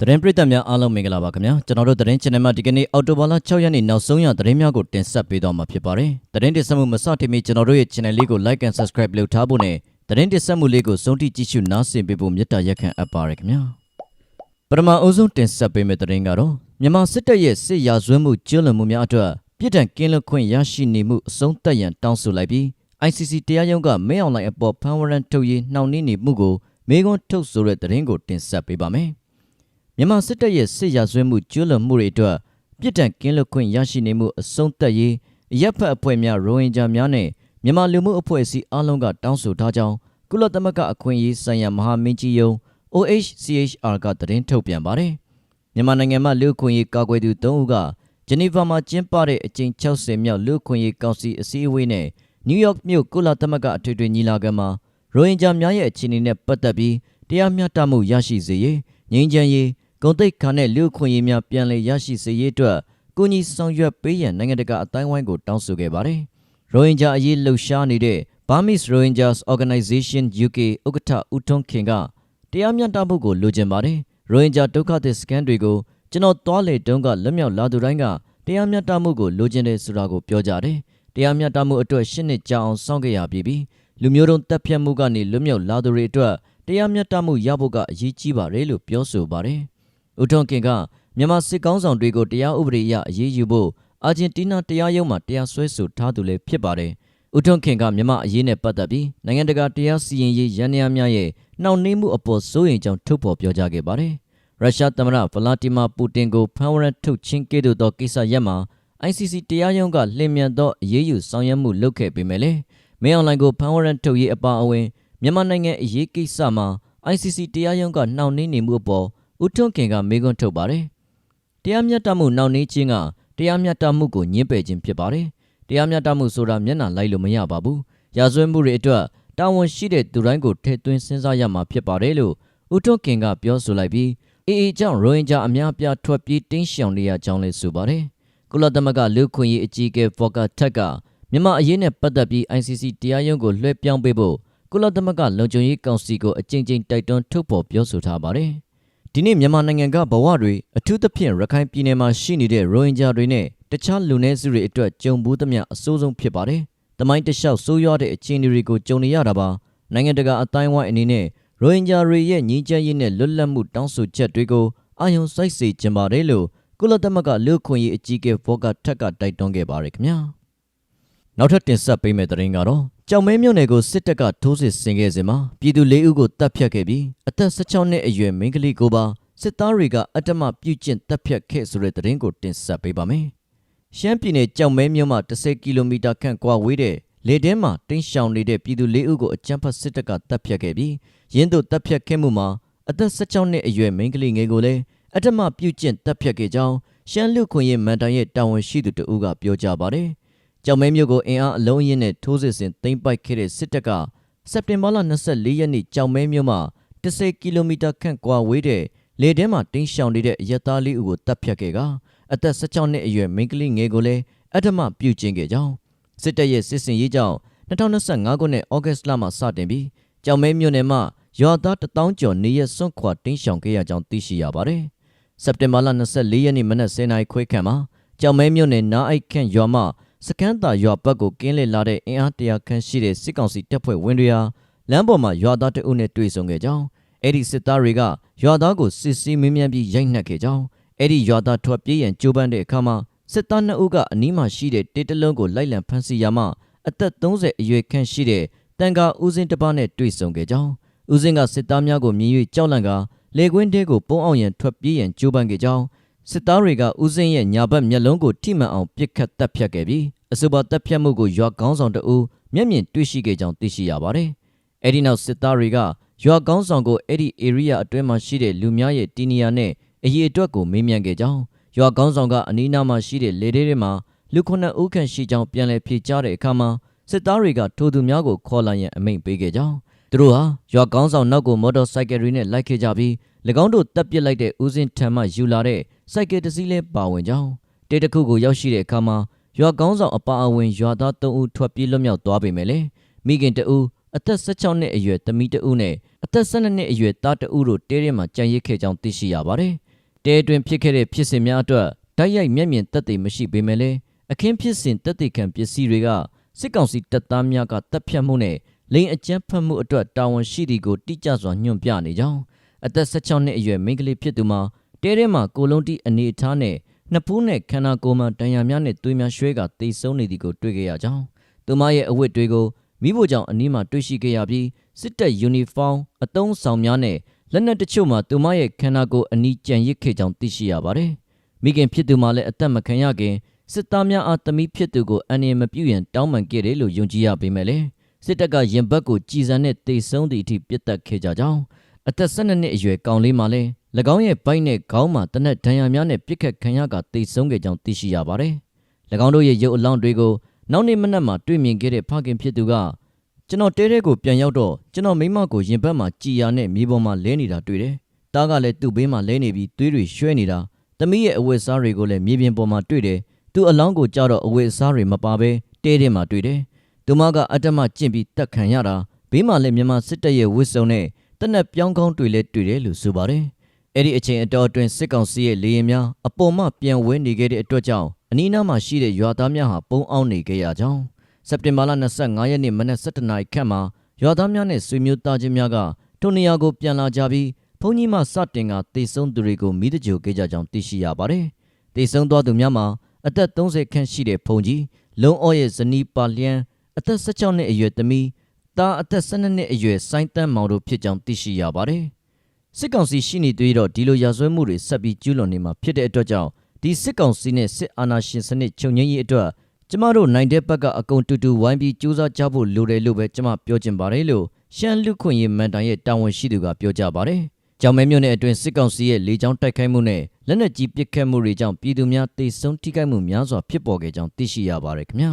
သတင်းပရိသတ်များအားလုံးမင်္ဂလာပါခင်ဗျာကျွန်တော်တို့သတင်း channel မှာဒီကနေ့အော်တိုဘာလ6ရက်နေ့နောက်ဆုံးရသတင်းများကိုတင်ဆက်ပေးသွားမှာဖြစ်ပါတယ်သတင်းတင်ဆက်မှုမစတင်မီကျွန်တော်တို့ရဲ့ channel လေးကို like and subscribe လုပ်ထားဖို့နဲ့သတင်းတင်ဆက်မှုလေးကိုဆုံးထိကြည့်ရှုနားဆင်ပေးဖို့မေတ္တာရက်ခံအပ်ပါရခင်ဗျာပထမအဦးဆုံးတင်ဆက်ပေးမယ့်သတင်းကတော့မြန်မာစစ်တပ်ရဲ့စစ်ရာဇဝတ်မှုကျူးလွန်မှုများအတွက်ပြည်ထန်ကင်းလွတ်ခွင့်ရရှိနေမှုအဆုံးသတ်ရန်တောင်းဆိုလိုက်ပြီး ICC တရားရုံးကမဲအွန်လိုင်းအပေါ်ဖန်ဝရန်ထုတ်ရေးနှောင့်နှေးနေမှုကိုမေကွန်းထုတ်ဆိုတဲ့သတင်းကိုတင်ဆက်ပေးပါမယ် မြန်မာစစ်တပ်ရဲ့စစ်ရာဇဝတ်မှုကျူးလွန်မှုတွေအတွက်ပြည်ထန်ကင်းလွတ်ခွင့်ရရှိနေမှုအဆုံးသတ်ရေးအရက်ဖက်အဖွဲ့များရိုဟင်ဂျာများနဲ့မြန်မာလူမှုအဖွဲ့အစည်းအားလုံးကတောင်းဆိုထားကြောင်းကုလသမဂ္ဂအခွင့်အရေးဆိုင်ရာမဟာမင်းကြီးယုံ OHCHR ကသတင်းထုတ်ပြန်ပါတယ်မြန်မာနိုင်ငံမှာလူ့အခွင့်အရေးကာကွယ်သူ၃ဦးကဂျနီဗာမှာကျင်းပတဲ့အကြိမ်60မြောက်လူ့အခွင့်အရေးကောင်စီအစည်းအဝေးနဲ့နယူးယောက်မြို့ကုလသမဂ္ဂအထွေထွေညီလာခံမှာရိုဟင်ဂျာများရဲ့အခြေအနေနဲ့ပတ်သက်ပြီးတရားမျှတမှုရရှိစေရေးငြိမ်းချမ်းရေး ဂုဏ်သိက္ခာနဲ့လူ့အခွင့်အရေးများပြန်လည်ရရှိစေရေးအတွက်ကုညီဆောင်ရွက်ပေးရန်နိုင်ငံတကာအတိုင်းအဝိုင်းကိုတောင်းဆိုခဲ့ပါတယ်။ရိုဟင်ဂျာအရေးလှုပ်ရှားနေတဲ့ Burmese Rohingyas Organization UK ဥက္ကဋ္ဌဦးထွန်းခင်ကတရားမျှတမှုကိုလိုချင်ပါတယ်။ရိုဟင်ဂျာဒုက္ခသည်စခန်းတွေကိုကျွန်တော်သွားလေတုန်းကလွတ်မြောက်လာသူတိုင်းကတရားမျှတမှုကိုလိုချင်တယ်ဆိုတာကိုပြောကြတယ်။တရားမျှတမှုအတွက်ရှစ်နှစ်ကြာအောင်စောင့်ခဲ့ရပြီပြီးလူမျိုးတုံးတပ်ဖြတ်မှုကနေလွတ်မြောက်လာသူတွေအတွက်တရားမျှတမှုရဖို့ကအရေးကြီးပါတယ်လို့ပြောဆိုပါတယ်။ ဦးထွန်းခင်ကမြန်မာစစ်ကောင်းဆောင်တွေကိုတရားဥပဒေအရအရေးယူဖို့အာဂျင်တီးနားတရားရုံးမှာတရားစွဲဆိုထားသူလည်းဖြစ်ပါတယ်။ဦးထွန်းခင်ကမြန်မာအရေးနဲ့ပတ်သက်ပြီးနိုင်ငံတကာတရားစီရင်ရေးရန်ရာများရဲ့နှောင့်နှေးမှုအပေါ်စိုးရိမ်ကြောင်းထုတ်ဖော်ပြောကြားခဲ့ပါတယ်။ရုရှားသမ္မတဗလာတီမာပူတင်ကိုဖမ်းဝရမ်းထုတ်ချင်းကဲ့သို့သောကိစ္စရပ်မှာ ICC တရားရုံးကလျင်မြန်သောအရေးယူဆောင်ရွက်မှုလုပ်ခဲ့ပေမဲ့လည်းမင်းအွန်လိုင်းကိုဖမ်းဝရမ်းထုတ်ရေးအပါအဝင်မြန်မာနိုင်ငံအရေးကိစ္စမှာ ICC တရားရုံးကနှောင့်နှေးနေမှုအပေါ် ဦးထွန်းခင်ကမေးခွန်းထုတ်ပါတယ်။တရားမျှတမှုနှောင့်နှေးခြင်းကတရားမျှတမှုကိုညှင်းပယ်ခြင်းဖြစ်ပါတယ်။တရားမျှတမှုဆိုတာမျက်နှာလိုက်လို့မရပါဘူး။ရာဇဝတ်မှုတွေအတွက်တာဝန်ရှိတဲ့သူတိုင်းကိုထည့်သွင်းစဉ်းစားရမှာဖြစ်ပါတယ်လို့ဦးထွန်းခင်ကပြောဆိုလိုက်ပြီးအေအေကြောင့်ရိုဟင်ဂျာအများပြားထွက်ပြေးတင်းရှောင်နေရကြောင်းလည်းဆိုပါတယ်။ကုလသမဂ္ဂလူ့ခွင့်ရေးအကြီးအကဲဖော်ကာထက်ကမြန်မာအရေးနဲ့ပတ်သက်ပြီး ICC တရားရုံးကိုလွှဲပြောင်းပေးဖို့ကုလသမဂ္ဂလုံခြုံရေးကောင်စီကိုအကြိမ်ကြိမ်တိုက်တွန်းထုတ်ဖော်ပြောဆိုထားပါတယ်။ ဒီနေ့မြန်မာနိုင်ငံကဘဝတွေအထူးသဖြင့်ရခိုင်ပြည်နယ်မှာရှိနေတဲ့ရိုဟင်ဂျာတွေနဲ့တခြားလူနည်းစုတွေအတွက်ကြုံဘူးသမျှအဆိုးဆုံးဖြစ်ပါတယ်။တမိုင်းတလျှောက်ဆိုးရွားတဲ့အခြေအနေတွေကိုကြုံနေရတာပါ။နိုင်ငံတကာအတိုင်းဝိုင်းအနေနဲ့ရိုဟင်ဂျာတွေရဲ့ညီးကျန်းရေးနဲ့လွတ်လပ်မှုတောင်းဆိုချက်တွေကိုအာရုံစိုက်စေချင်ပါတယ်လို့ကုလသမဂ္ဂလူ့အခွင့်အရေးအကြီးအကဲဖော်ကာထက်ကတိုက်တွန်းခဲ့ပါတယ်ခင်ဗျာ။နောက်ထပ်တင်ဆက်ပေးမယ့်သတင်းကတော့ကြောင်မဲမြို့နယ်ကိုစစ်တပ်ကထိုးစစ်ဆင်ခဲ့စဉ်မှာပြည်သူ၄ဦးကိုတပ်ဖြတ်ခဲ့ပြီးအ သက်16နှစ်အရွယ်မိန်းကလေးကိုပါစစ်သားတွေကအတ္တမပြုကျင့်တပ်ဖြတ်ခဲ့ဆိုတဲ့သတင်းကိုတင်ဆက်ပေးပါမယ်။ရှမ်းပြည်နယ်ကြောင်မဲမြို့မှာ10ကီလိုမီတာခန့်ကွာဝေးတဲ့လေထဲမှာတင်းရှောင်နေတဲ့ပြည်သူ၄ဦးကိုအကြမ်းဖက်စစ်တပ်ကတပ်ဖြတ်ခဲ့ပြီးရင်းတို့တပ်ဖြတ်ခဲ့မှုမှာအသက်16နှစ်အရွယ်မိန်းကလေးငယ်ကိုလည်းအတ္တမပြုကျင့်တပ်ဖြတ်ခဲ့ကြောင်းရှမ်းလူခွင့်ရေးမန်တိုင်ရဲ့တာဝန်ရှိသူတဦးကပြောကြားပါတယ်။ကြောင်မဲမြို့ကိုအင်အားအလုံးအင်းနဲ့ထိုးစစ်ဆင်သိမ်းပိုက်ခဲ့တဲ့စစ်တပ်ကစက်တင်ဘာလ24ရက်နေ့ကြောင်မဲမြို့မှာ 10ကီလိုမီတာခန့်ကွာဝေးတဲ့လေထဲမှာတင်းရှောင်နေတဲ့အရက်သားလေးဦးကိုတပ်ဖြတ်ခဲ့ကအသက်16နှစ်အရွယ်မိန်းကလေးငယ်ကိုလည်းအတ္တမပြုကျင့်ခဲ့ကြောင်းစစ်တပ်ရဲ့စစ်စင်ရေးကြောင့်2025ခုနှစ်ဩဂတ်လမှာစတင်ပြီးကြောင်မဲမြို့နယ်မှာရွာသားတထောင်ကျော်နေရစွန့်ခွာတင်းရှောင်ခဲ့ရကြောင်းသိရှိရပါတယ်။စက်တင်ဘာလ24ရက်နေ့မနက်10:00နာရီခွဲခန့်မှာကြောင်မဲမြို့နယ်နားအိုက်ခန့်ရွာမှစကန်းတာရွာဘက်ကိုကင်းလည်လာတဲ့အင်အားတရာခန့်ရှိတဲ့စစ်ကောင်စီတပ်ဖွဲ့ဝင်တွေဟာလမ်းပေါ်မှာရွာသားတအုပ်နဲ့တွေ့ဆုံခဲ့ကြောင်း အဲ့ဒီစစ်သားတွေကရွာသားကိုစစ်ဆေးမင်းမြန်းပြီးရိုက်နှက်ခဲ့ကြောင်းအဲ့ဒီရွာသားထွက်ပြေးရန်ကြိုးပမ်းတဲ့အခါမှာစစ်သားနှစ်ဦးကအနီးမှာရှိတဲ့တေးတလုံးကိုလိုက်လံဖမ်းဆီးရမှအသက်30အရွယ်ခန့်ရှိတဲ့တန်ကာဦးစင်းတစ်ပါးနဲ့တွေ့ဆုံခဲ့ကြောင်းဦးစင်းကစစ်သားများကိုမြင်၍ကြောက်လန့်ကာလေကွင်းတဲကိုပုံအောင်ရန်ထွက်ပြေးရန်ကြိုးပမ်းခဲ့ကြောင်းစစ်သားတွေကဦးစင်းရဲ့ညာဘက်မျက်လုံးကိုထိမှန်အောင်ပစ်ခတ်တပ်ဖြတ်ခဲ့ပြီးအဆိုပါတပ်ဖြတ်မှုကိုရွာကောင်းဆောင်တအူးမျက်မြင်တွေ့ရှိခဲ့ကြောင်းသိရှိရပါတယ်။အဲဒီနောက်စစ်သားတွေက ရွာကောင်းဆောင်ကိုအဲ့ဒီ area အတွင်းမှာရှိတဲ့လူများရဲ့တီနီယာနဲ့အရေးအတွက်ကိုမေးမြန်းခဲ့ကြောင်းရွာကောင်းဆောင်ကအနီးနားမှာရှိတဲ့လေထဲတွေမှာလူခုနှစ်ဦးခန့်ရှိကြောင်းပြန်လည်ဖြေကြားတဲ့အခါမှာစစ်သားတွေကထိုသူများကိုခေါ်လာရန်အမိန့်ပေးခဲ့ကြောင်းသူတို့ဟာရွာကောင်းဆောင်နောက်ကိုမော်တော်ဆိုင်ကယ်တွေနဲ့လိုက်ခဲ့ကြပြီး၎င်းတို့တပ်ပစ်လိုက်တဲ့ဦးစင်းထံမှယူလာတဲ့စိုက်ကယ်တစ်စီးလေးပါဝင်ကြောင်းတေတခုကိုရောက်ရှိတဲ့အခါမှာရွာကောင်းဆောင်အပါအဝင်ရွာသား၃ဦးထွက်ပြေးလွတ်မြောက်သွားပေမဲ့လေမိခင်တဦး အသက်16နှစ်အရွယ်သမီးတဦးနဲ့အသက်12နှစ်အရွယ်သားတဦးတို့တဲထဲမှာကြံရစ်ခဲ့ကြောင်းသိရှိရပါတယ်တဲအတွင်းဖြစ်ခဲ့တဲ့ဖြစ်စဉ်များအတွက်တိုက်ရိုက်မျက်မြင်သက်သေမရှိပေမဲ့လည်းအခင်းဖြစ်စဉ်သက်သေခံပစ္စည်းတွေကစစ်ကောင်စီတပ်သားများကတပ်ဖြတ်မှုနဲ့လိန်အကြမ်းဖက်မှုအတွက်တာဝန်ရှိသည်ကိုတိကျစွာညွှန်ပြနေကြောင်းအသက်16နှစ်အရွယ်မိန်းကလေးဖြစ်သူမှာတဲထဲမှာကိုလုံးတီအနေအထားနဲ့နှစ်ဖူးနဲ့ခန္ဓာကိုယ်မှာတန်ရာများနဲ့သွေးများရွှဲကတိတ်ဆုံးနေသည်ကိုတွေ့ခဲ့ရကြောင်းသူမရဲ့အဝတ်တွေကို မိဖို့ကြောင့်အနီးမှာတွေ့ရှိခဲ့ရပြီးစစ်တပ်ယူနီဖောင်းအတုံးဆောင်များနဲ့လက်နက်တချို့မှာသူမရဲ့ခန္ဓာကိုယ်အနီးကြံရစ်ခဲ့ကြောင်းသိရှိရပါတယ်။မိခင်ဖြစ်သူမှလည်းအသက်မခံရခင်စစ်သားများအားသမီးဖြစ်သူကိုအန္တရာယ်မပြုရန်တောင်းပန်ခဲ့တယ်လို့ယုံကြည်ရပေမဲ့လည်းစစ်တပ်ကရင်ဘတ်ကိုကြည်စံနဲ့တိတ်ဆုံးသည့်အထိပြစ်တက်ခဲ့ကြကြောင်းအသက်12နှစ်အရွယ်ကောင်လေးမှလည်း၎င်းရဲ့ဘိုက်နဲ့ခေါင်းမှာတနက်ဒဏ်ရာများနဲ့ပြစ်ခတ်ခံရကတိတ်ဆုံးခဲ့ကြောင်းသိရှိရပါတယ်။၎င်းတို့ရဲ့ရုပ်အလောင်းတွေကို နောက်နေ့မနက်မှာတွေ့မြင်ခဲ့တဲ့ဖခင်ဖြစ်သူကကျွန်တော်တဲတဲကိုပြန်ရောက်တော့ကျွန်တော်မိမကိုရင်ဘတ်မှာကြည်ရနဲ့မြေပေါ်မှာလဲနေတာတွေ့တယ်။တားကလည်းသူ့ဘေးမှာလဲနေပြီးသွေးတွေရွှဲနေတာ။သမီးရဲ့အဝတ်အစားတွေကိုလည်းမြေပြင်ပေါ်မှာတွေ့တယ်။သူ့အလောင်းကိုကြတော့အဝတ်အစားတွေမပါဘဲတဲတဲမှာတွေ့တယ်။သူမကအတ္တမကျင့်ပြီးတက်ခံရတာဘေးမှာလည်းမြန်မာစစ်တပ်ရဲ့ဝစ်စုံနဲ့တနက်ပြောင်းကောင်းတွေ့လဲတွေ့တယ်လို့ဆိုပါတယ်။အဲ့ဒီအချိန်အတော်အတွင်းစစ်ကောင်စီရဲ့လေရင်များအပေါ်မှပြန်ဝဲနေခဲ့တဲ့အတွက်ကြောင့် အနီးနားမှာရှိတဲ့ရွာသားများဟာပုံအောင်နေခဲ့ရကြောင်းစက်တင်ဘာလ25ရက်နေ့မနက်7:00နာရီခန့်မှာရွာသားများနဲ့ဆွေမျိုးသားချင်းများကထိုနေရာကိုပြန်လာကြပြီးဘုန်းကြီးမှစတင်ကတေဆုံးသူတွေကိုမိတကြိုခဲ့ကြကြောင်းသိရှိရပါတယ်။တေဆုံးသွားသူများမှာအသက်30ခန့်ရှိတဲ့ဘုန်းကြီးလုံအော့ရဲ့ဇနီးပါလျံအသက်16နှစ်အရွယ်သမီးသားအသက်12နှစ်အရွယ်စိုင်းတန်းမောင်တို့ဖြစ်ကြောင်းသိရှိရပါတယ်။စစ်ကောင်စီရှိနေသေးတော့ဒီလိုရာဇဝဲမှုတွေဆက်ပြီးကျူးလွန်နေမှာဖြစ်တဲ့အတွက်ကြောင့် ဒီစစ်ကောင်စီနဲ့စစ်အာဏာရှင်စနစ်ချုပ်ငြိမ်းရေးအတွက်ကျမတို့နိုင်တဲ့ဘက်ကအကုန်တူတူဝိုင်းပြီးစူးစမ်းကြဖို့လိုတယ်လို့ပဲကျမပြောချင်ပါတယ်လို့ရှမ်းလူခွင့်ရေးမန်တိုင်ရဲ့တာဝန်ရှိသူကပြောကြပါတယ်။ကြောင်မဲမြို့နယ်အတွင်းစစ်ကောင်စီရဲ့လေကြောင်းတိုက်ခိုက်မှုနဲ့လက်နက်ကြီးပစ်ခတ်မှုတွေကြောင့်ပြည်သူများတိတ်ဆုံးထိခိုက်မှုများစွာဖြစ်ပေါ်ခဲ့ကြောင်းသိရှိရပါတယ်ခင်ဗျာ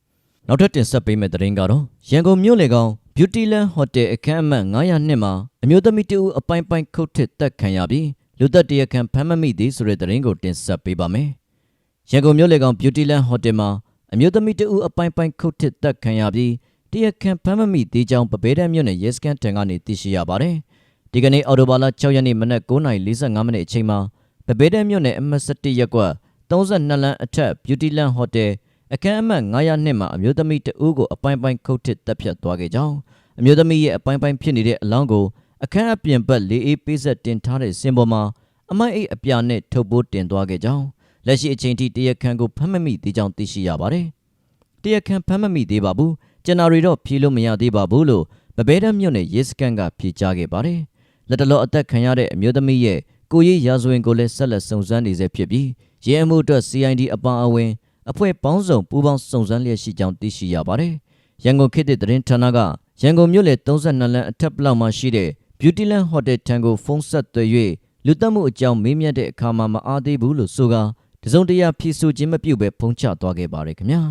။နောက်ထပ်တင်ဆက်ပေးမယ့်သတင်းကတော့ရန်ကုန်မြို့လေကောင် Beautyland Hotel အခန်းအမှတ်902မှာအမျိုးသမီးတဦးအပိုင်းပိုင်းခုတ်ထစ်တက်ခံရပြီး လူသက်တရခန့်ဖမ်းမမိသေးဆိုတဲ့သတင်းကိုတင်ဆက်ပေးပါမယ်။ရန်ကုန်မြို့လေကောင် Beautyland Hotel မှာအမျိုးသမီးတဦးအပိုင်းပိုင်းခုတ်ထစ်တက်ခံရပြီးတရခန့်ဖမ်းမမိသေးကြောင်းပပဲတန်းမြို့နယ်ရဲစခန်းထံကနေသိရှိရပါတယ်။ဒီကနေ့အော်တိုဘာလ6ရက်နေ့မနက်9:45မိနစ်အချိန်မှာပပဲတန်းမြို့နယ်အမှတ်17ရပ်ကွက်32လမ်းအထက် Beautyland Hotel အခန်းအမှတ်902မှာအမျိုးသမီးတဦးကိုအပိုင်းပိုင်းခုတ်ထစ်တက်ဖြတ်သွားခဲ့ကြောင်းအမျိုးသမီးရဲ့အပိုင်းပိုင်းဖြစ်နေတဲ့အလောင်းကို အခန်းအပြင်ဘက်လေးအေးပေးဆက်တင်ထားတဲ့စင်ပေါ်မှာအမိုက်အိတ်အပြာနဲ့ထုတ်ပိုးတင်သွားခဲ့ကြောင်းလက်ရှိအချိန်ထိတရခန်ကိုဖမ်းမမိသေးကြောင်းသိရှိရပါတယ်။တရခန်ဖမ်းမမိသေးပါဘူး။ကျွန်တော်တွေတော့ဖြေလို့မရသေးပါဘူးလို့မဘဲတမ်းမြို့နယ်ရဲစခန်းကဖြေကြားခဲ့ပါတယ်။လက်တလောအသက်ခံရတဲ့အမျိုးသမီးရဲ့ကိုရေးရာဇဝင်ကိုလည်းဆက်လက်စုံစမ်းနေဆဲဖြစ်ပြီးရဲအမှုအတွက် CID အပါအဝင် အဖွဲ့ပေါင်းစုံပူးပေါင်းစုံစမ်းလျက်ရှိကြောင်းသိရှိရပါတယ်။ရန်ကုန်ခေတ်သစ်သတင်းဌာနကရန်ကုန်မြို့လေ32လမ်းအထက်ပလောက်မှာရှိတဲ့ Beautyland Hotel ထံကိုဖုန်းဆက်သွယ်၍လူတက်မှုအကြောင်းမေးမြန်းတဲ့အခါမှာမအားသေးဘူးလို့ဆိုကာတစုံတရာဖြေဆိုခြင်းမပြုဘဲဖုန်းချသွားခဲ့ပါတယ်ခင်ဗျာ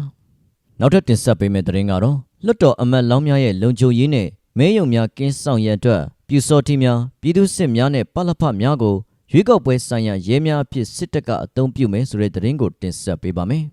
နောက်ထပ်တင်ဆက်ပေးမယ့်သတင်းကတော့လွတ်တော်အမတ်လောင်းများရဲ့လုံခြုံရေးနဲ့မဲယုံများကင်းဆောင်ရန်အတွက်ပြူစော်တီများပြည်သူစစ်များနဲ့ပလဖများကိုရွေးကောက်ပွဲဆိုင်ရာရဲများအဖြစ်စစ်တပ်ကအုံပြုမယ်ဆိုတဲ့သတင်းကိုတင်ဆက်ပေးပါမယ်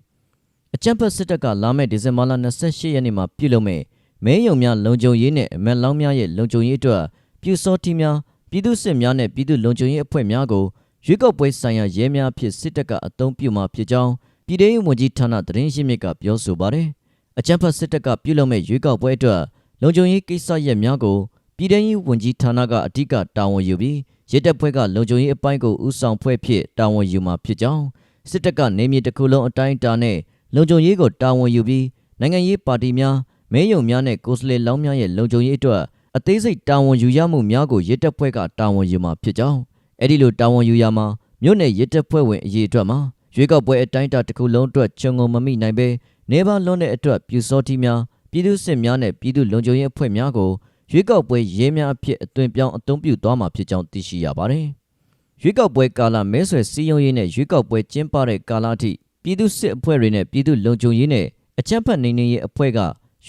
အကြံဖတ်စစ်တပ်ကလာမယ့်ဒီဇင်ဘာလ28ရက်နေ့မှာပြုလုပ်မယ့်မဲယုံများလုံခြုံရေးနဲ့အမတ်လောင်းများရဲ့လုံခြုံရေးအတွက် ပြူစော်တီများပြည်သူစစ်များနဲ့ပြည်သူလုံခြုံရေးအဖွဲ့များကိုရွေးကောက်ပွဲဆိုင်ရာရဲများဖြစ်စစ်တပ်ကအုံပြုမှာဖြစ်ကြောင်းပြည်ထောင်ဝန်ကြီးဌာနသတင်းရင်းမြစ်ကပြောဆိုပါတယ်။အကြံဖတ်စစ်တပ်ကပြုလုပ်မဲ့ရွေးကောက်ပွဲအတွက်လုံခြုံရေးကိစ္စရပ်များကိုပြည်ထောင်ဝန်ကြီးဌာနကအဓိကတာဝန်ယူပြီးရဲတပ်ဖွဲ့ကလုံခြုံရေးအပိုင်းကိုဦးဆောင်ဖွဲ့ဖြစ်တာဝန်ယူမှာဖြစ်ကြောင်းစစ်တပ်ကနေမြေတစ်ခုလုံးအတိုင်းအတာနဲ့လုံခြုံရေးကိုတာဝန်ယူပြီးနိုင်ငံရေးပါတီများမဲယုံများနဲ့ကိုယ်စားလှယ်လောင်းများရဲ့လုံခြုံရေးအတွက် အသေးစိတ်တာဝန်ယူရမှုများကိုရဲတပ်ဖွဲ့ကတာဝန်ယူမှာဖြစ်ကြောင်းအဲ့ဒီလိုတာဝန်ယူရမှာမြို့နယ်ရဲတပ်ဖွဲ့ဝင်အရေးအတွက်မှာရွေးကောက်ပွဲအတိုင်းအတာတစ်ခုလုံးအတွက်ခြုံငုံမမိနိုင်ပဲနေပါလွန်တဲ့အတွက်ပြူစောတိများပြည်သူစစ်များနဲ့ပြည်သူလုံခြုံရေးအဖွဲ့များကိုရွေးကောက်ပွဲရဲများအဖြစ်အသွင်ပြောင်းအသုံးပြုသွားမှာဖြစ်ကြောင်းသိရှိရပါတယ်။ရွေးကောက်ပွဲကာလမဲဆွယ်စည်းရုံးရေးနဲ့ရွေးကောက်ပွဲကျင်းပတဲ့ကာလအထိပြည်သူစစ်အဖွဲ့တွေနဲ့ပြည်သူလုံခြုံရေးနဲ့အကြမ်းဖက်နေနေရေးအဖွဲ့က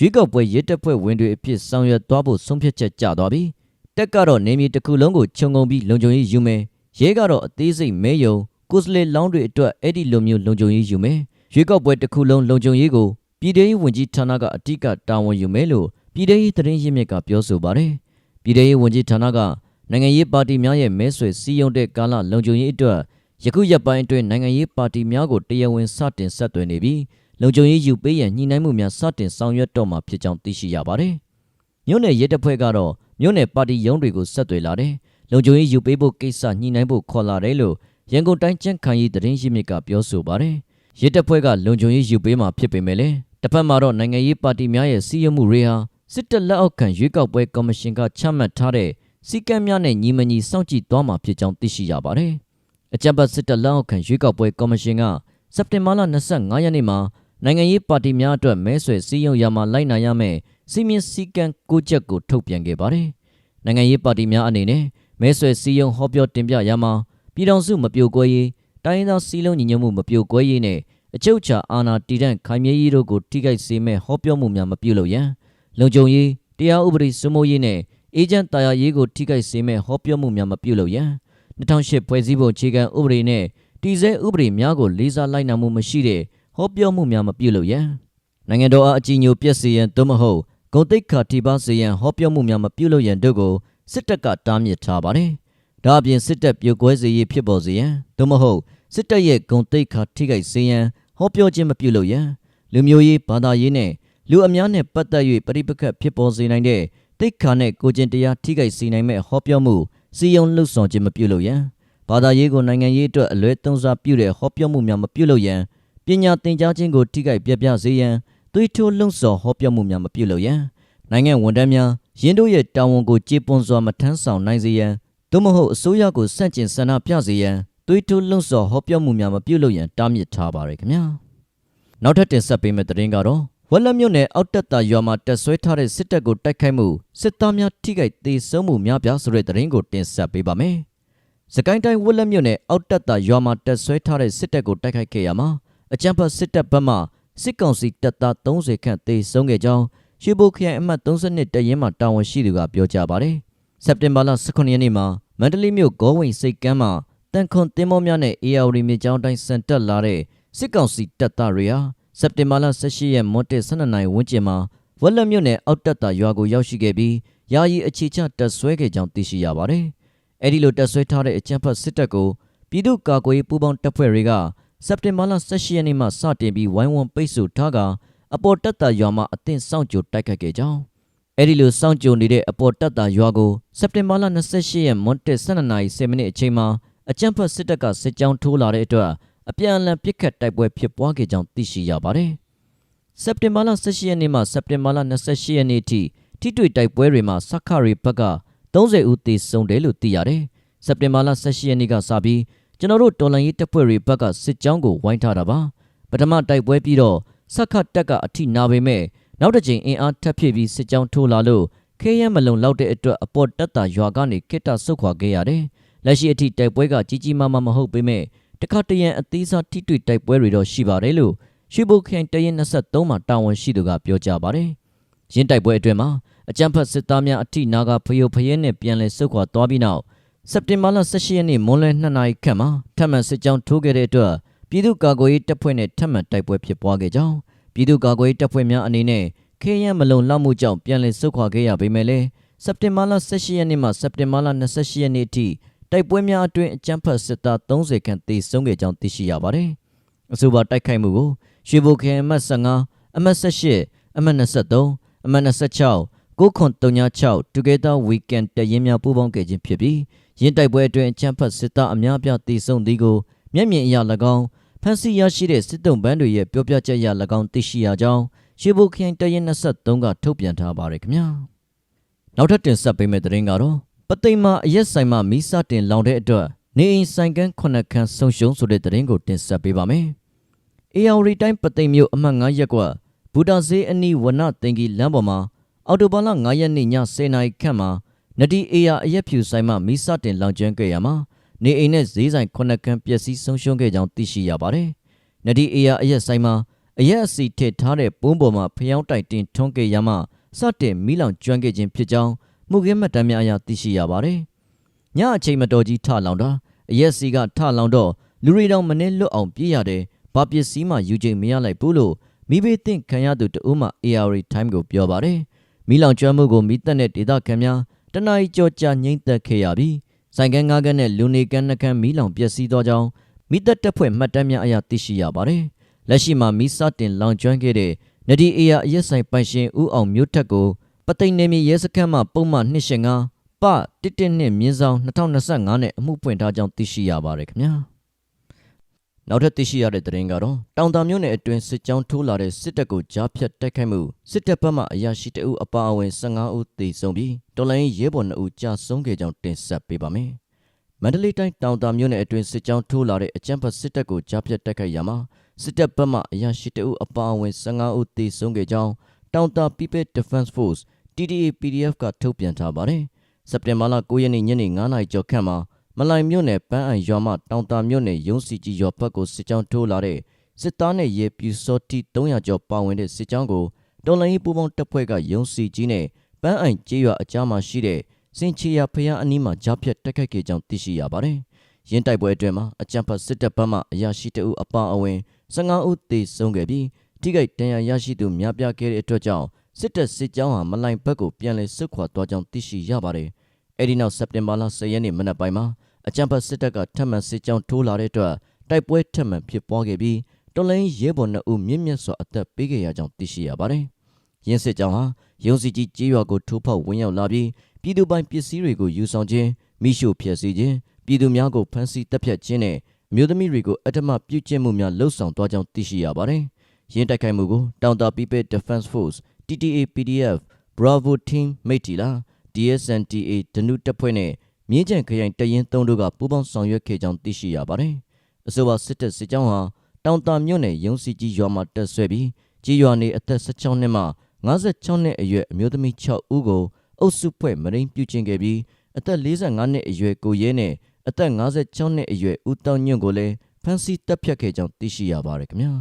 ရွေးကောက်ပွဲရဲတပ်ဖွဲ့ဝင်တွေအဖြစ်ဆောင်ရွက်သွားဖို့ဆုံးဖြတ်ချက်ကျသွားပြီးတက်ကတော့နေမြေတစ်ခုလုံးကိုခြုံငုံပြီးလုံခြုံရေးယူမယ်ရဲကတော့အသေးစိတ်မဲယုံကိုစလေလောင်းတွေအတွက်အဲ့ဒီလိုမျိုးလုံခြုံရေးယူမယ်ရွေးကောက်ပွဲတစ်ခုလုံးလုံခြုံရေးကိုပြည်ထောင်ရေးဝန်ကြီးဌာနကအတိအကတာဝန်ယူမယ်လို့ပြည်ထောင်ရေးသတင်းရင်းမြစ်ကပြောဆိုပါတယ်ပြည်ထောင်ရေးဝန်ကြီးဌာနကနိုင်ငံရေးပါတီများရဲ့မဲဆွယ်စည်းရုံးတဲ့ကာလလုံခြုံရေးအတွက်ယခုရက်ပိုင်းအတွင်းနိုင်ငံရေးပါတီများကိုတရားဝင်စတင်ဆက်သွယ်နေပြီး လုံခြုံရေးယူပေးရန်ညှိနှိုင်းမှုများစတင်ဆောင်ရွက်တော့မှာဖြစ်ကြောင်းသိရှိရပါတယ်။မြို့နယ်ရဲတပ်ဖွဲ့ကတော့မြို့နယ်ပါတီရုံးတွေကိုဆက်သွယ်လာတယ်။လုံခြုံရေးယူပေးဖို့ကိစ္စညှိနှိုင်းဖို့ခေါ်လာတယ်လို့ရန်ကုန်တိုင်းကျန်းခန့်ရေးသတင်းရင်းမြစ်ကပြောဆိုပါတယ်။ရဲတပ်ဖွဲ့ကလုံခြုံရေးယူပေးမှာဖြစ်ပေမဲ့လည်းတစ်ဖက်မှာတော့နိုင်ငံရေးပါတီများရဲ့စီးရဲမှုတွေဟာစစ်တပ်လက်အောက်ခံရွေးကောက်ပွဲကော်မရှင်ကချမှတ်ထားတဲ့စီကံများနဲ့ညီမညီစောင့်ကြည့်သွားမှာဖြစ်ကြောင်းသိရှိရပါတယ်။အကြံပတ်စစ်တပ်လက်အောက်ခံရွေးကောက်ပွဲကော်မရှင်ကစက်တင်ဘာလ25ရက်နေ့မှာ နိုင်ငံရေးပါတီများအတွက်မဲဆွယ်စည်းရုံးရမှာလိုက်နိုင်ရမယ်စီမင်းစည်းကမ်းကိုချက်ကိုထုတ်ပြန်ခဲ့ပါတယ်။နိုင်ငံရေးပါတီများအနေနဲ့မဲဆွယ်စည်းရုံးဟောပြောတင်ပြရမှာပြည်ထောင်စုမပြိုကွဲရေးတိုင်းရင်းသားစည်းလုံးညီညွတ်မှုမပြိုကွဲရေးနဲ့အချုပ်ချာအာဏာတည်တံ့ခိုင်မြဲရေးတို့ကိုထိခိုက်စေမဲ့ဟောပြောမှုများမပြုလုပ်ရန်လုံခြုံရေးတရားဥပဒေစိုးမိုးရေးနဲ့အေဂျင့်တာယာရေးကိုထိခိုက်စေမဲ့ဟောပြောမှုများမပြုလုပ်ရန်2008ဖွဲ့စည်းပုံအခြေခံဥပဒေနဲ့တည်ဆဲဥပဒေများကိုလေးစားလိုက်နာမှုမရှိတဲ့ ဟောပြောမှုများမပြုလုပ်ရန်နိုင်ငံတော်အားအကြီးအကျယ်ပြည့်စုံရန်သို့မဟုတ်ဂုံတိတ်ခါထိပါစေရန်ဟောပြောမှုများမပြုလုပ်ရန်တို့ကိုစစ်တပ်ကတားမြစ်ထားပါတယ်။ဒါအပြင်စစ်တပ်ပြိုကွဲစေရေးဖြစ်ပေါ်စေရန်သို့မဟုတ်စစ်တပ်ရဲ့ဂုံတိတ်ခါထိခိုက်စေရန်ဟောပြောခြင်းမပြုလုပ်ရန်လူမျိုးရေးဘာသာရေးနဲ့လူအများနဲ့ပတ်သက်၍ပရိပခတ်ဖြစ်ပေါ်စေနိုင်တဲ့တိတ်ခါနဲ့ကိုကျင်တရားထိခိုက်စေနိုင်မဲ့ဟောပြောမှုစီယုံလှုပ်ဆောင်ခြင်းမပြုလုပ်ရန်ဘာသာရေးကိုနိုင်ငံရေးအတွက်အလွဲသုံးစားပြုတဲ့ဟောပြောမှုများမပြုလုပ်ရန် ပညာသင်ကြားခြင်းကိုထိခိုက်ပြပြစေရန်သွေးထိုးလှုံ့ဆော်ဟောပြောမှုများမပြုလုပ်ရန်နိုင်ငံဝန်ထမ်းများရင်းတို့ရဲ့တာဝန်ကိုကျေပွန်စွာမထမ်းဆောင်နိုင်စေရန်သို့မဟုတ်အစိုးရကိုစန့်ကျင်ဆန္ဒပြစေရန်သွေးထိုးလှုံ့ဆော်ဟောပြောမှုများမပြုလုပ်ရန်တားမြစ်ထားပါရခင်ဗျာနောက်ထပ်တင်ဆက်ပေးမယ့်သတင်းကတော့ဝက်လက်မြို့နယ်အောက်တက်တာရွာမှာတက်ဆွဲထားတဲ့စစ်တပ်ကိုတိုက်ခိုက်မှုစစ်သားများထိခိုက်ဒေဆုံးမှုများပြားဆိုတဲ့သတင်းကိုတင်ဆက်ပေးပါမယ်။စကိုင်းတိုင်းဝက်လက်မြို့နယ်အောက်တက်တာရွာမှာတက်ဆွဲထားတဲ့စစ်တပ်ကိုတိုက်ခိုက်ခဲ့ရမှာ အကြမ်းဖက်စစ်တပ်ဘက်မှစစ်ကောင်စီတပ်သား30ခန့်ဒေဆုံးခဲ့ကြောင်းရွှေဘိုခရိုင်အမှတ်32တရင်မှတာဝန်ရှိသူကပြောကြားပါတယ်။စက်တင်ဘာလ18ရက်နေ့မှာမန္တလေးမြို့ဂေါဝင်စိတ်ကမ်းမှာတန်ခွန်တင်မောများနဲ့ AR မြေကြောင်းတိုင်းစံတက်လာတဲ့စစ်ကောင်စီတပ်သားတွေဟာစက်တင်ဘာလ18ရက်မွန်းတက်12နိုင်ဝန်းကျင်မှာဝက်လက်မြို့နယ်အောက်တက်တာရွာကိုရောက်ရှိခဲ့ပြီးယာယီအခြေချတက်ဆွဲခဲ့ကြောင်းသိရှိရပါတယ်။အဲဒီလိုတက်ဆွဲထားတဲ့အကြမ်းဖက်စစ်တပ်ကိုပြည်သူ့ကာကွယ်ရေးပူးပေါင်းတပ်ဖွဲ့တွေက စက်တင်ဘာလ18ရက်နေ့မှစတင်ပြီးဝိုင်းဝန်းပိတ်ဆို့ထားကအပေါ်တက်တာရွာမှာအသင့်စောင့်ကြိုတိုက်ခတ်ခဲ့ကြောင်းအဲဒီလိုစောင့်ကြိုနေတဲ့အပေါ်တက်တာရွာကိုစက်တင်ဘာလ28ရက်မွန်းတက်12နာရီ10မိနစ်အချိန်မှာအကြမ်းဖက်စစ်တပ်ကစစ်ကြောင်းထိုးလာတဲ့အတွက်အပြန်အလှန်ပစ်ခတ်တိုက်ပွဲဖြစ်ပွားခဲ့ကြောင်းသိရှိရပါတယ်။စက်တင်ဘာလ18ရက်နေ့မှစက်တင်ဘာလ28ရက်နေ့ထိထိတွေ့တိုက်ပွဲတွေမှာစခရီဘက်က30ဦးသေဆုံးတယ်လို့သိရတယ်။စက်တင်ဘာလ18ရက်နေ့ကစပြီး ကျွန်တော်တို့တော်လန်ရေးတပ်ဖွဲ့တွေဘက်ကစစ်ကြောင်းကိုဝိုင်းထားတာပါ။ပထမတိုက်ပွဲပြီးတော့စခတက်ကအထိနာပေမဲ့နောက်တစ်ချိန်အင်အားထပ်ဖြည့်ပြီးစစ်ကြောင်းထိုးလာလို့ခဲရမလုံလောက်တဲ့အတွက်အပေါ်တက်တာရွာကနေခိတ္တဆုတ်ခွာခဲ့ရတယ်။လက်ရှိအထိတိုက်ပွဲကကြီးကြီးမားမားမဟုတ်ပေမဲ့တခါတရံအသေးစားထိတွေ့တိုက်ပွဲတွေတော့ရှိပါတယ်လို့ရွှေဘုတ်ခိုင်တရင်23မှာတာဝန်ရှိသူကပြောကြားပါတယ်။ရင်းတိုက်ပွဲအတွင်းမှာအကြမ်းဖက်စစ်သားများအထိနာကဖယိုဖယဲနဲ့ပြန်လည်ဆုတ်ခွာသွားပြီးနောက် စက်တင်ဘာလ18ရက်နေ့မွန်းလယ်2နာရီခန့်မှာထပ်မံစစ်ကြောင်းထိုးခဲ့တဲ့အတွက်ပြည်သူ့ကာကွယ်ရေးတပ်ဖွဲ့နဲ့ထပ်မံတိုက်ပွဲဖြစ်ပွားခဲ့ကြောင်းပြည်သူ့ကာကွယ်ရေးတပ်ဖွဲ့များအနေနဲ့ခေရန်မလုံလောက်မှုကြောင့်ပြန်လည်ဆုတ်ခွာခဲ့ရပေမဲ့လည်းစက်တင်ဘာလ18ရက်နေ့မှစက်တင်ဘာလ28ရက်နေ့အထိတိုက်ပွဲများအတွင်းအကြမ်းဖက်စစ်သား30ခန့်သေဆုံးခဲ့ကြောင်းသိရှိရပါတယ်။အဆိုပါတိုက်ခိုက်မှုကိုရွှေဘိုခဲအမှတ်15အမှတ်18အမှတ်23အမှတ်26 936 Together Weekend တရင်များပူးပေါင်းခဲ့ခြင်းဖြစ်ပြီး ရင်းတိုက်ပွဲအတွင်းအကြမ်းဖက်စစ်သားအများပြားသေဆုံးသည်ကိုမျက်မြင်အရ၎င်းဖမ်းဆီးရရှိတဲ့စစ်တုံးပန်းတွေရဲ့ပြောပြချက်အရ၎င်းသိရှိရကြောင်းရွှေဘိုခိုင်တရင်23ကထုတ်ပြန်ထားပါတယ်ခင်ဗျာနောက်ထပ်တင်ဆက်ပေးမယ့်သတင်းကတော့ပသိမ်မှာအရက်ဆိုင်မှာမီးစတင်လောင်တဲ့အတွက်နေအိမ်ဆိုင်ကန်းခုနှစ်ခန်းဆုံးရှုံးဆိုတဲ့သတင်းကိုတင်ဆက်ပေးပါမယ်။အေယာဝတီတိုင်းပသိမ်မြို့အမှတ်9ရပ်ကွက်ဘူတာဈေးအနီးဝနတင်ကြီးလမ်းပေါ်မှာအော်တိုဘာလ9ရက်နေ့ည10:00နာရီခန့်မှာ နဒီအေယာအရက်ဖြူဆိုင်မှာမီးစတင်လောင်ကျွမ်းခဲ့ရမှာနေအိမ်နဲ့ဈေးဆိုင်ခုနှစ်ခန်းပျက်စီးဆုံးရှုံးခဲ့ကြောင်းသိရှိရပါတယ်။နဒီအေယာအရက်ဆိုင်မှာအရက်အစီထည့်ထားတဲ့ပုံးပေါ်မှာဖျောင်းတိုက်တင်ထွန်းခဲ့ရမှာစတင်မီးလောင်ကျွမ်းခဲ့ခြင်းဖြစ်ကြောင်းမှုခင်းမှတ်တမ်းများအရသိရှိရပါတယ်။ညအချိန်မတော်ကြီးထလောင်တာအရက်စီကထလောင်တော့လူရီတောင်မနှဲလွတ်အောင်ပြေးရတယ်။ဘာပစ္စည်းမှယူချိန်မရလိုက်ဘူးလို့မိဘေးသင့်ခံရသူတဦးမှ AR Time ကိုပြောပါတယ်။မီးလောင်ကျွမ်းမှုကိုမိသက်တဲ့ဒေသခံများ တနအီကြောကြာငိမ့်သက်ခဲ့ရပြီးဆိုင်ကန်းငါးကန်းနဲ့လူနေကန်းနှကန်းမီးလောင်ပျက်စီးသွားကြောင်းမိသက်တပ်ဖွဲ့မှတ်တမ်းများအရသိရှိရပါတယ်။လက်ရှိမှာမိစတင်လောင်ကျွမ်းခဲ့တဲ့နဒီအေယာအရက်ဆိုင်ပိုင်ရှင်ဦးအောင်မျိုးထက်ကိုပသိမ်နေမြေရဲစခန်းမှပုံမှန်285ပ112မြင်းဆောင်2025နဲ့အမှုပွင့်ထားကြောင်းသိရှိရပါတယ်ခင်ဗျာ။ နောက်ထပ်သိရှိရတဲ့သတင်းကတော့တောင်တာမြို့နယ်အတွင်းစစ်ကြောင်းထိုးလာတဲ့စစ်တပ်ကိုကြားဖြတ်တိုက်ခိုက်မှုစစ်တပ်ဘက်မှအရာရှိတအုပ်အပါအဝင်15ဦးသေဆုံးပြီးတော်လိုင်းရဲဘော်2ဦးကြာဆုံးခဲ့ကြောင်းတင်ဆက်ပေးပါမယ်။မန္တလေးတိုင်းတောင်တာမြို့နယ်အတွင်းစစ်ကြောင်းထိုးလာတဲ့အကြမ်းဖက်စစ်တပ်ကိုကြားဖြတ်တိုက်ခိုက်ရမှာစစ်တပ်ဘက်မှအရာရှိတအုပ်အပါအဝင်15ဦးသေဆုံးခဲ့ကြောင်းတောင်တာ People Defense Force TDA PDF ကထုတ်ပြန်ထားပါတယ်။စက်တင်ဘာလ9ရက်နေ့ညနေ9:00နာရီကျော်ခန့်မှာ မလိုင်မြို့နယ်ပန်းအိုင်ရွာမှတောင်တာမြို့နယ်ရုံးစီကြီးရွာဘက်ကိုစစ်ကြောင်းထိုးလာတဲ့စစ်သားနဲ့ရဲပြူစောတိ300ကျော်ပါဝင်တဲ့စစ်ကြောင်းကိုတော်လိုင်းပူပေါင်းတပ်ဖွဲ့ကရုံးစီကြီးနဲ့ပန်းအိုင်ကျေးရွာအကြားမှာရှိတဲ့စင်ချီယာဖျားအနီးမှာကြားဖြတ်တက်ခတ်ခဲ့ကြောင်းသိရှိရပါတယ်။ရင်းတိုက်ပွဲအတွင်းမှာအကြံဖတ်စစ်တပ်ဘက်မှအရာရှိတအုပ်အပါအဝင်15ဦးသေဆုံးခဲ့ပြီးထိခိုက်ဒဏ်ရာရရှိသူများပြားခဲ့တဲ့အတွက်ကြောင့်စစ်တပ်စစ်ကြောင်းဟာမလိုင်ဘက်ကိုပြန်လည်ဆုတ်ခွာသွားကြောင်းသိရှိရပါတယ်။အဲဒီနောက်စက်တင်ဘာလ10ရက်နေ့မနက်ပိုင်းမှာ အကြံဖတ်စစ်တပ်ကထပ်မံစစ်ကြောင်းထိုးလာတဲ့အတွက်တိုက်ပွဲထပ်မံဖြစ်ပွားခဲ့ပြီးတော်လိုင်းရဲဘော်2ဦးမြင့်မြတ်စွာအသက်ပေးခဲ့ရကြောင်းသိရှိရပါတယ်။ရင်းစစ်ကြောင်းဟာရုံးစီကြီးကြေးရွာကိုထိုးဖောက်ဝင်ရောက်လာပြီးပြည်သူပိုင်ပစ္စည်းတွေကိုယူဆောင်ခြင်းမိရှုဖျက်ဆီးခြင်းပြည်သူများကိုဖမ်းဆီးတပ်ဖြတ်ခြင်းနဲ့မြို့သမီးတွေကိုအထမပြုကျင့်မှုများလှုပ်ဆောင်သွားကြောင်းသိရှိရပါတယ်။ရင်းတိုက်ခိုက်မှုကိုတောင်တာ People Defense Force TTA PDF Bravo Team မိတ်တီလာ DSNTA ဒနုတပ်ဖွဲ့နဲ့ မြင်းကြံခရိုင်တရင်သုံးတို့ကပူးပေါင်းဆောင်ရွက်ခဲ့ကြောင်းသိရှိရပါတယ်။အဆိုပါစစ်တပ်စစ်ကြောင်းဟာတောင်တာမြို့နယ်ရုံးစီကြီးရွာမှာတက်ဆွဲပြီးကြီးရွာနေအသက်16နှစ်မှ56နှစ်အရွယ်အမျိုးသမီး6ဦးကိုအုပ်စုဖွဲ့မရင်းပြုကျင့်ခဲ့ပြီးအသက်45နှစ်အရွယ်ကိုရဲနဲ့အသက်56နှစ်အရွယ်ဦးတောင်းညွန့်ကိုလည်းဖမ်းဆီးတပ်ဖြတ်ခဲ့ကြောင်းသိရှိရပါတယ်ခင်ဗျာ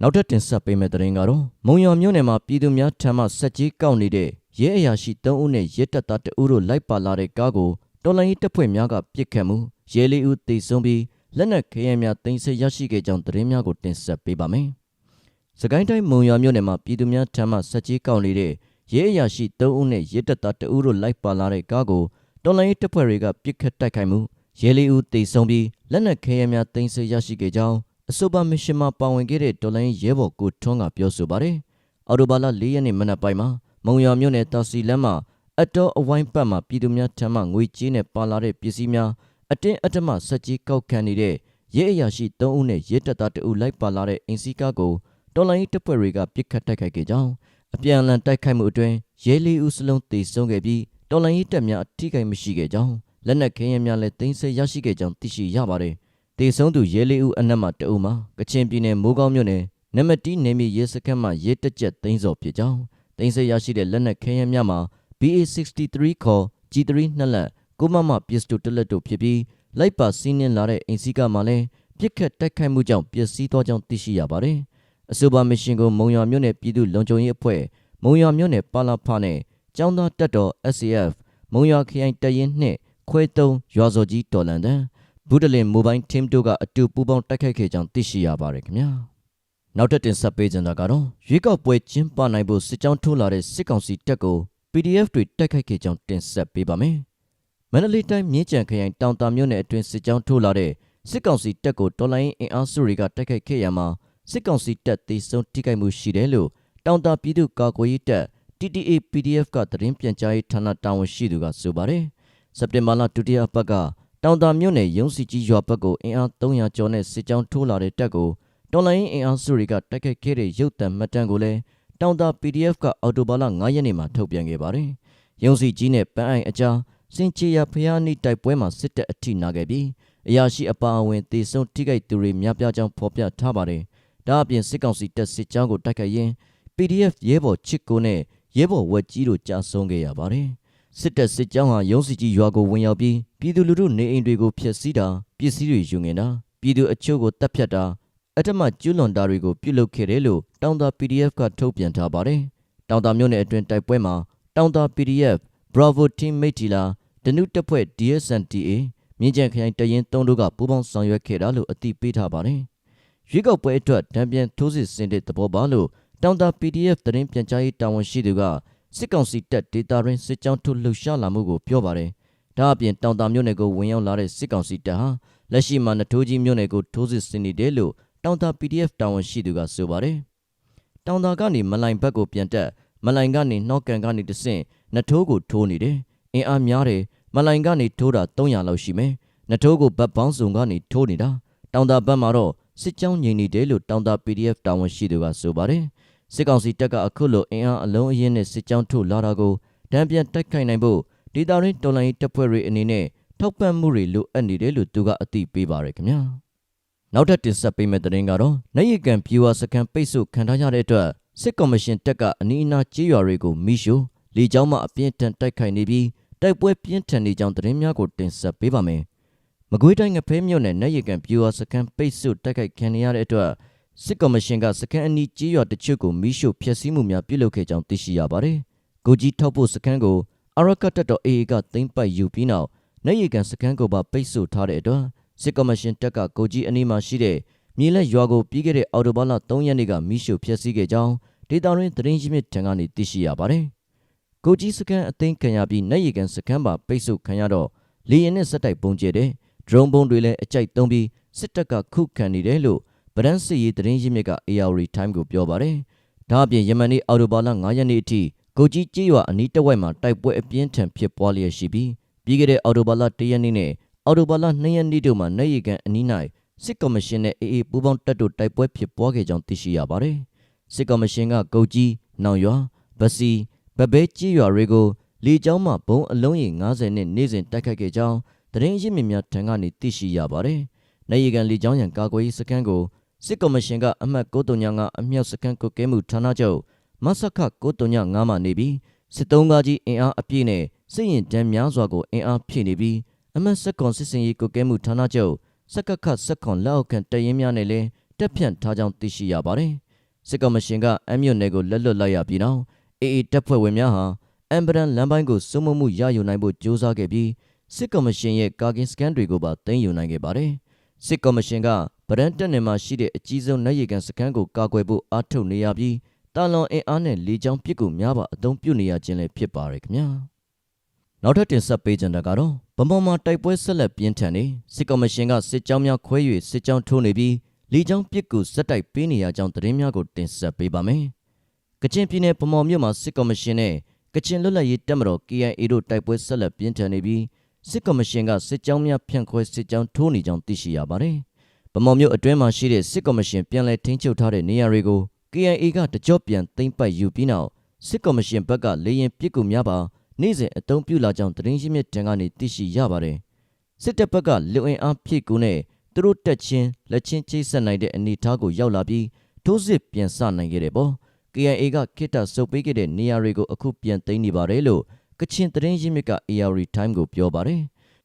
နောက်ထပ်တင်ဆက်ပေးမယ့်သတင်းကတော့မုံရွာမြို့နယ်မှာပြည်သူများထံမှစက်ကြီးကောက်နေတဲ့ရဲအရာရှိ3ဦးနဲ့ရဲတပ်သား2ဦးတို့လိုက်ပါလာတဲ့ကားကို တော်လိုင်းတပ်ဖွဲ့များကပစ်ခတ်မှုရဲလေးဦးသေဆုံးပြီးလက်နက်ခဲယမ်းများတင်ဆက်ရရှိခဲ့ကြောင်းသတင်းများကိုတင်ဆက်ပေးပါမယ်။စကိုင်းတိုင်းမုံရွာမြို့နယ်မှာပြည်သူများထံမှစက်ကြီးကောက်နေတဲ့ရဲအရာရှိ3ဦးနဲ့ရဲတပ်သား2ဦးတို့လိုက်ပါလာတဲ့ကားကိုတော်လိုင်းတပ်ဖွဲ့တွေကပစ်ခတ်တိုက်ခိုက်မှုရဲလေးဦးသေဆုံးပြီးလက်နက်ခဲယမ်းများတင်ဆက်ရရှိခဲ့ကြောင်းအဆိုပါမရှင်မှာပါဝင်ခဲ့တဲ့တော်လိုင်းရဲဘော်ကိုထွန်းကပြောဆိုပါတယ်။အော်တိုဘာလ၄ရက်နေ့မနက်ပိုင်းမှာမုံရွာမြို့နယ်တာစီလမ်းမှာ အတော်အဝိုင်းပတ်မှာပြည်သူများထံမှငွေကြေးနဲ့ပါလာတဲ့ပစ္စည်းများအတင်းအဓမ္မစက်ကြီးကောက်ခံနေတဲ့ရဲအရာရှိ3ဦးနဲ့ရဲတပ်သား2ဦးလိုက်ပါလာတဲ့အင်စီကားကိုတော်လိုင်းတပ်ဖွဲ့တွေကပစ်ခတ်တိုက်ခိုက်ခဲ့ကြောင်းအပြန်အလှန်တိုက်ခိုက်မှုအတွင်းရဲလေးဦးစလုံးသေဆုံးခဲ့ပြီးတော်လိုင်းတပ်များအထိခိုက်မရှိခဲ့ကြောင်းလက်နက်ခဲယမ်းများလည်းတင်ဆက်ရရှိခဲ့ကြောင်းသိရှိရပါတယ်။တေဆုံးသူရဲလေးဦးအနက်မှတအုပ်မှာကချင်ပြည်နယ်မိုးကောင်းမြို့နယ်နမတီနေမြေရဲစခန်းမှရဲတက်ကြက်သိန်းစော်ဖြစ်ကြောင်းတင်ဆက်ရရှိတဲ့လက်နက်ခဲယမ်းများမှာ BA63 ခေါ် G3 နှစ်လက်ကိုမမပစ္စတိုတစ်လက်တို့ဖြစ်ပြီးလိုက်ပါစီးနှင်းလာတဲ့အင်စီကမှလည်းပြစ်ခတ်တိုက်ခိုက်မှုကြောင့်ပျက်စီးသွားကြောင်းသိရှိရပါတယ်။အဆိုပါမရှင်ကိုမုံရွာမြို့နယ်ပြည်သူ့လုံခြုံရေးအဖွဲ့မုံရွာမြို့နယ်ပါလာဖာနဲ့ကျောင်းသားတပ်တော် SCF မုံရွာခရိုင်တရင်နှင့်ခွဲတုံးရွာစော်ကြီးတော်လန်တန်ဘူးတလင်မိုဘိုင်းထင်းတို့ကအတူပူးပေါင်းတိုက်ခိုက်ခဲ့ကြောင်းသိရှိရပါတယ်ခင်ဗျာ။နောက်ထပ်တင်ဆက်ပေးကြတာကတော့ရွေးကောက်ပွဲကျင်းပနိုင်ဖို့စစ်ကြောင်းထိုးလာတဲ့စစ်ကောင်စီတပ်ကို PDF တွေတိုက်ခိုက်ခဲ့ကြောင်းတင်ဆက်ပေးပါမယ်။မန္တလေးတိုင်းမြင်းကြံခရိုင်တောင်တာမြို့နယ်အတွင်းစစ်ကြောင်းထိုးလာတဲ့စစ်ကောင်စီတပ်ကိုတော်လိုင်းအင်အားစုတွေကတိုက်ခိုက်ခဲ့ရမှာစစ်ကောင်စီတပ်တေဆုံးထိခိုက်မှုရှိတယ်လို့တောင်တာပြည်သူ့ကာကွယ်ရေးတပ် TTA PDF ကသတင်းပြန်ကြားရေးဌာနတာဝန်ရှိသူကဆိုပါတယ်။စက်တင်ဘာလဒုတိယပတ်ကတောင်တာမြို့နယ်ရုံးစီကြီးရွာဘက်ကိုအင်အား300ကျော်နဲ့စစ်ကြောင်းထိုးလာတဲ့တပ်ကိုတော်လိုင်းအင်အားစုတွေကတိုက်ခိုက်ခဲ့တဲ့ရုပ်သံမှတ်တမ်းကိုလည်း တောင်တာ PDF ကအော်တိုဘာလ9ရက်နေ့မှာထုတ်ပြန်ခဲ့ပါတယ်။ရုံစီကြီးနဲ့ပန်းအိုင်အကြားစင်ချီယာဖျားနိတိုက်ပွဲမှာစစ်တပ်အထိနာခဲ့ပြီးအရာရှိအပါအဝင်တေဆုံးထိခိုက်သူတွေများပြားကြောင်းဖော်ပြထားပါတယ်။ဒါအပြင်စစ်ကောင်စီတပ်စစ်ကြောင်းကိုတိုက်ခိုက်ရင်း PDF ရဲဘော်ချစ်ကိုနဲ့ရဲဘော်ဝက်ကြီးတို့ကြာဆုံးခဲ့ရပါတယ်။စစ်တပ်စစ်ကြောင်းဟာရုံးစီကြီးရွာကိုဝင်ရောက်ပြီးပြည်သူလူထုနေအိမ်တွေကိုဖျက်ဆီးတာပစ္စည်းတွေယူငင်တာပြည်သူအချို့ကိုတပ်ဖြတ်တာ အထက်မှကျူးလွန်တာတွေကိုပြုလုပ်ခဲ့တယ်လို့တောင်တာ PDF ကထုတ်ပြန်ထားပါတယ်။တောင်တာမြို့နယ်အတွင်းတိုက်ပွဲမှာတောင်တာ PDF Bravo Team မိတီလာဒနုတပ်ဖွဲ့ DSNTA မြင်းကြံခရိုင်တရင်တုံးတို့ကပူးပေါင်းဆောင်ရွက်ခဲ့တာလို့အသိပေးထားပါတယ်။ရွေးကောက်ပွဲအတွက်တံပြန်ထိုးစစ်ဆင်တဲ့သဘောပါလို့တောင်တာ PDF သတင်းပြန်ကြားရေးတာဝန်ရှိသူကစစ်ကောင်စီတပ်ဒေတာရင်းစစ်ကြောင်းထုတ်လှုပ်ရှားလာမှုကိုပြောပါတယ်ဒါအပြင်တောင်တာမြို့နယ်ကိုဝင်ရောက်လာတဲ့စစ်ကောင်စီတပ်ဟာလက်ရှိမှာနထိုးကြီးမြို့နယ်ကိုထိုးစစ်ဆင်နေတယ်လို့ တောင်တာ PDF တာဝန်ရှိသူကဆိုပါတယ်။တောင်တာကနေမလိုင်ဘက်ကိုပြန်တက်မလိုင်ကနေနှောက်ကန်ကနေတဆင့်နထိုးကိုထိုးနေတယ်။အင်အားများတယ်မလိုင်ကနေထိုးတာ300လောက်ရှိမယ်။နထိုးကိုဘတ်ပေါင်းစုံကနေထိုးနေတာတောင်တာဘက်မှာတော့စစ်ကြောင်းငြိမ်နေတယ်လို့တောင်တာ PDF တာဝန်ရှိသူကဆိုပါတယ်။စစ်ကောင်စီတပ်ကအခုလိုအင်အားအလုံးအင်းနဲ့စစ်ကြောင်းထိုးလာတာကိုတံပြန်တိုက်ခိုက်နိုင်ဖို့ဒေတာရင်းတော်လိုင်းတပ်ဖွဲ့တွေအနေနဲ့ထောက်ပံ့မှုတွေလိုအပ်နေတယ်လို့သူကအသိပေးပါရခင်ဗျာ နောက်ထပ်တင်ဆက်ပေးမယ့်သတင်းကတော့နိုင်ရကန်ပြူဝစကန်ပိတ်ဆို့ခံထားရတဲ့အတွက်စစ်ကော်မရှင်တပ်ကအနီးအနားကြေးရွာတွေကိုမိရှို့လေကြောင်းမှအပြင်းထန်တိုက်ခိုက်နေပြီးတိုက်ပွဲပြင်းထန်နေကြောင်းသတင်းများကိုတင်ဆက်ပေးပါမယ်မကွေးတိုင်းငဖဲမြို့နယ်နိုင်ရကန်ပြူဝစကန်ပိတ်ဆို့တိုက်ခိုက်ခံရတဲ့အတွက်စစ်ကော်မရှင်ကစကန်အနီးကြေးရွာတချို့ကိုမိရှို့ဖျက်ဆီးမှုများပြုလုပ်ခဲ့ကြောင်းသိရှိရပါတယ်ကိုကြီးထောက်ဖို့စကန်ကိုအရကတ်တော် AA ကသိမ်းပိုက်ယူပြီးနောက်နေရီကန်စကန်ကိုပါပိတ်ဆို့ထားတဲ့အတွက် စစ်ကော်မရှင်တပ်ကကိုကြီးအနီးမှာရှိတဲ့မြေလက်ရွာကိုပြီးခဲ့တဲ့အော်တိုဘာလ3ရက်နေ့ကမိရှုဖျက်ဆီးခဲ့ကြောင်းဒေတာရင်းသတင်းရင်းမြစ်ထံကနေသိရှိရပါတယ်။ကိုကြီးစကန်အသိမ်းခံရပြီးနေရီကန်စကန်ပါပိတ်ဆို့ခံရတော့လေရင်နဲ့စက်တိုက်ပုံကျဲတဲ့ဒရုန်းပုံတွေလည်းအကြိုက်သုံးပြီးစစ်တပ်ကခုခံနေတယ်လို့ဗရန်စစ်ရေးသတင်းရင်းမြစ်က AR Time ကိုပြောပါတယ်။ဒါအပြင်ယမန်နေ့အော်တိုဘာလ9ရက်နေ့အထိကိုကြီးကြေးရွာအနီးတစ်ဝိုက်မှာတိုက်ပွဲအပြင်းထန်ဖြစ်ပွားလျက်ရှိပြီးပြီးခဲ့တဲ့အော်တိုဘာလ၁ရက်နေ့နဲ့ အော်တိုဘာလ2ရက်နေ့တို့မှာနေရီကန်အနီး၌စစ်ကော်မရှင်နဲ့အေအေပူးပေါင်းတပ်တို့တိုက်ပွဲဖြစ်ပွားခဲ့ကြောင်းသိရှိရပါတယ်။စစ်ကော်မရှင်ကကိုကြီး၊နောင်ရွာ၊ဗစီ၊ဗဘဲကြေးရွာတွေကိုလေကြောင်းမှဘုံအလုံးရေ90နဲ့နေ့စဉ်တိုက်ခိုက်ခဲ့ကြောင်းသတင်းရင်းမြစ်များထံကနေသိရှိရပါတယ်။နေရီကန်လေကြောင်းရန်ကာကွယ်ရေးစခန်းကိုစစ်ကော်မရှင်ကအမှတ်935အမြောက်စခန်းကုတ်ကဲမှုဌာနချုပ်မဆခ935မှနေပြီးစစ်တုံးကားကြီးအင်အားအပြည့်နဲ့စစ်ရင်တန်းများစွာကိုအင်အားဖြည့်နေပြီး အမတ်စက်ကွန်စစ်စင်ရေးကိုကဲမှုဌာနချုပ်စက်ကခတ်စက်ကွန်လက်အောက်ခံတရင်များနဲ့လည်းတက်ဖြန့်ထားကြောင်းသိရှိရပါတယ်။စစ်ကော်မရှင်ကအမြို့နယ်ကိုလက်လွတ်လိုက်ရပြီးနောက်အေအေတပ်ဖွဲ့ဝင်များဟာအမ်ဘရန်လမ်းပိုင်းကိုစုံမမှုရယူနိုင်ဖို့ကြိုးစားခဲ့ပြီးစစ်ကော်မရှင်ရဲ့ကာကင်စကန်တွေကိုပါသိမ်းယူနိုင်ခဲ့ပါတယ်။စစ်ကော်မရှင်ကဗရန်တက်နယ်မှာရှိတဲ့အကြီးဆုံးနိုင်ရီကန်စကန်ကိုကာကွယ်ဖို့အားထုတ်နေရပြီးတာလွန်အင်အားနဲ့လေကြောင်းပစ်ကူများပါအသုံးပြုနေရခြင်းလည်းဖြစ်ပါရခင်ဗျာ နောက်ထပ်တင်ဆက်ပေးကြတာကတော့ဗမော်မှာတိုက်ပွဲဆက်လက်ပြင်းထန်နေစစ်ကော်မရှင်ကစစ်ကြောင်းများခွဲ၍စစ်ကြောင်းထိုးနေပြီးလေကြောင်းပစ်ကူစက်တိုက်ပေးနေရကြောင်းသတင်းများကိုတင်ဆက်ပေးပါမယ်ကချင်ပြည်နယ်ဗမော်မြို့မှာစစ်ကော်မရှင်နဲ့ကချင်လွတ်လပ်ရေးတပ်မတော် KIA တို့တိုက်ပွဲဆက်လက်ပြင်းထန်နေပြီးစစ်ကော်မရှင်ကစစ်ကြောင်းများဖြန့်ခွဲစစ်ကြောင်းထိုးနေကြောင်းသိရှိရပါတယ်ဗမော်မြို့အတွင်းမှာရှိတဲ့စစ်ကော်မရှင်ပြန်လည်ထိန်းချုပ်ထားတဲ့နေရာတွေကို KIA ကတကြော့ပြန်သိမ်းပိုက်ယူပြီးနောက်စစ်ကော်မရှင်ဘက်ကလေရင်ပြစ်ကူများပါ နေ့စဉ်အုံပြုလာကြောင်းသတင်းရင်းမြစ်တန်ကနေသိရှိရပါတယ်စစ်တပ်ဘက်ကလူအင်အားဖြည့်ကူနဲ့သူတို့တက်ချင်းလက်ချင်းချိတ်ဆက်နိုင်တဲ့အနေအထားကိုရောက်လာပြီးထိုးစစ်ပြန်ဆနိုင်ခဲ့တယ်ပေါ့ KIA ကခိတဆုပ်ပေးခဲ့တဲ့နေရာတွေကိုအခုပြန်သိမ်းနေပါတယ်လို့ကချင်သတင်းရင်းမြစ်က AR Time ကိုပြောပါတယ်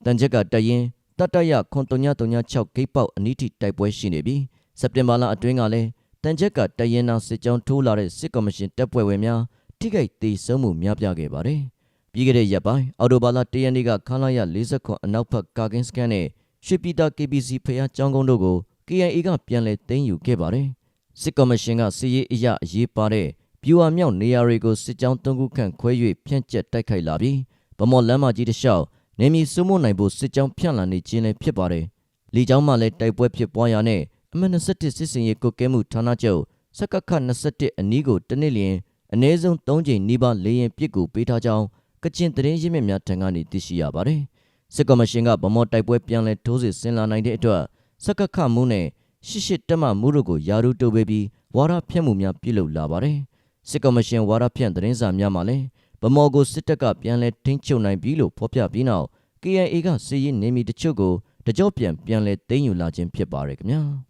တန်ချက်ကတရင်တတရခွန်336ဂိတ်ပေါက်အနီးထိတိုက်ပွဲရှိနေပြီးစက်တင်ဘာလအတွင်းကလည်းတန်ချက်ကတရင်နာစစ်ကြောင်းထိုးလာတဲ့စစ်ကော်မရှင်တပ်ဖွဲ့ဝင်များထိခိုက်သေးဆုံးမှုများပြားခဲ့ပါတယ်။ ပြီးခဲ့တဲ့ရက်ပိုင်းအော်တိုဘာလ၁ရက်နေ့ကခလာရ40ခွန်အနောက်ဘက်ကာကင်းစကန်နဲ့ရွှေပြည်သာ KBC ဖျားကျောင်းကုန်းတို့ကို KIA ကပြန်လည်သိမ်းယူခဲ့ပါတယ်။စစ်ကော်မရှင်ကစီရေးအရအရေးပါတဲ့ပြူဟာမြောက်နေရာတွေကိုစစ်ကြောင်းသုံးခုခန့်ခွဲ၍ဖြန့်ကျက်တိုက်ခိုက်လာပြီးဗမော်လမ်းမကြီးတစ်လျှောက်နေမီစုမို့နိုင်ဖို့စစ်ကြောင်းဖြန့်လာနေခြင်းလည်းဖြစ်ပါတယ်။လီကြောင်းမှလည်းတိုက်ပွဲဖြစ်ပွားရာနဲ့အမှတ်21စစ်စင်ရေးကုတ်ကဲမှုဌာနချုပ်စက္ကခ21အနီးကိုတနစ်လျင်အနည်းဆုံး3ကြိမ်နီးပါးလေရင်ပစ်ကူပေးထားကြောင်း ကချင်သတင်းရင်းမြစ်များထံကနေသိရှိရပါတယ်။စစ်ကော်မရှင်ကဗမော်တိုက်ပွဲပြန်လည်ထိုးစစ်ဆင်လာနိုင်တဲ့အတွက်စက္ကခမှုနဲ့ရှစ်ရှစ်တက်မှမှုတို့ကိုယာရုတိုးပေးပြီးဝါရဖြန့်မှုများပြုလုပ်လာပါတယ်။စစ်ကော်မရှင်ဝါရဖြန့်သတင်းစာများမှာလည်းဗမော်ကိုစစ်တပ်ကပြန်လည်ထိန်းချုပ်နိုင်ပြီလို့ဖော်ပြပြီးနောက် KIA ကစစ်ရေးနေမီတချို့ကိုတကြော့ပြန်ပြန်လည်သိမ်းယူလာခြင်းဖြစ်ပါတယ်ခင်ဗျာ။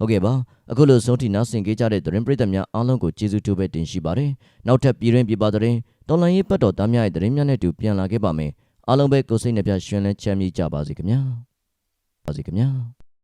ဟုတ်ကဲ့ပါအခုလိုဆုံးထိနားဆင်ကြကြတဲ့သတင်းပရိသတ်များအားလုံးကိုကျေးဇူးတူပဲတင်ရှိပါတယ်နောက်ထပ်ပြည်တွင်းပြည်ပသတင်း တော်လိုင်းရေးပတ်တော်သားများရဲ့သတင်းများနဲ့တူပြန်လာခဲ့ပါမယ်အားလုံးပဲကိုယ်စိတ်နှပြရှင်လန်းချမ်းမြေ့ကြပါစေခင်ဗျာပါစေခင်ဗျာ